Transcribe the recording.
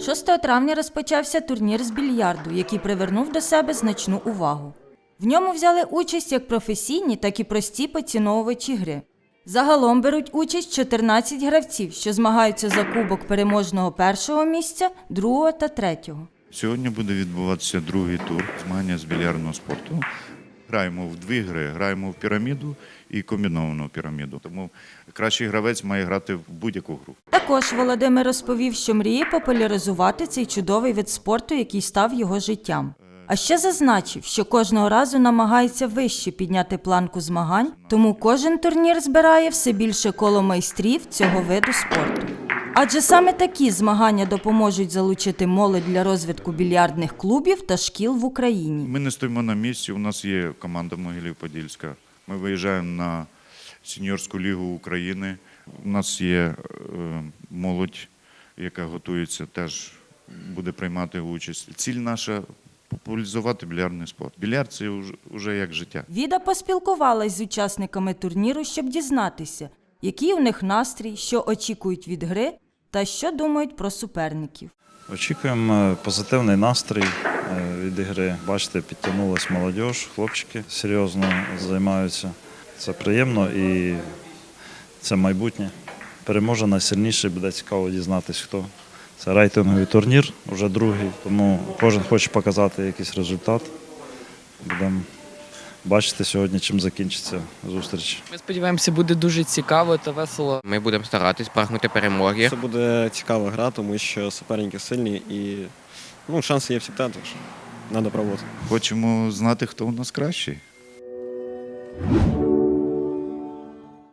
6 травня розпочався турнір з більярду, який привернув до себе значну увагу. В ньому взяли участь як професійні, так і прості поціновувачі гри. Загалом беруть участь 14 гравців, що змагаються за кубок переможного першого місця, другого та третього. Сьогодні буде відбуватися другий тур змагання з більярдного спорту. Граємо в дві гри, граємо в піраміду і комбіновану піраміду. Тому кращий гравець має грати в будь-яку гру. Також Володимир розповів, що мріє популяризувати цей чудовий вид спорту, який став його життям. А ще зазначив, що кожного разу намагається вище підняти планку змагань, тому кожен турнір збирає все більше коло майстрів цього виду спорту. Адже саме такі змагання допоможуть залучити молодь для розвитку більярдних клубів та шкіл в Україні. Ми не стоїмо на місці. У нас є команда Могилів-Подільська. Ми виїжджаємо на сеньорську лігу України. У нас є е, молодь, яка готується, теж буде приймати участь. Ціль наша популяризувати більярдний спорт. Більярд це вже, вже як життя. Віда поспілкувалась з учасниками турніру, щоб дізнатися, який у них настрій, що очікують від гри та що думають про суперників. Очікуємо е, позитивний настрій е, від ігри. Бачите, підтягнулась молодь, хлопчики серйозно займаються. Це приємно і це майбутнє. Переможе найсильніший, буде цікаво дізнатися, хто. Це рейтинговий турнір, вже другий, тому кожен хоче показати якийсь результат. Будемо бачити сьогодні, чим закінчиться зустріч. Ми сподіваємося, буде дуже цікаво та весело. Ми будемо старатись прагнути перемоги. Це буде цікава гра, тому що суперники сильні і ну, шанси є завжди, що треба пробувати. Хочемо знати, хто у нас кращий.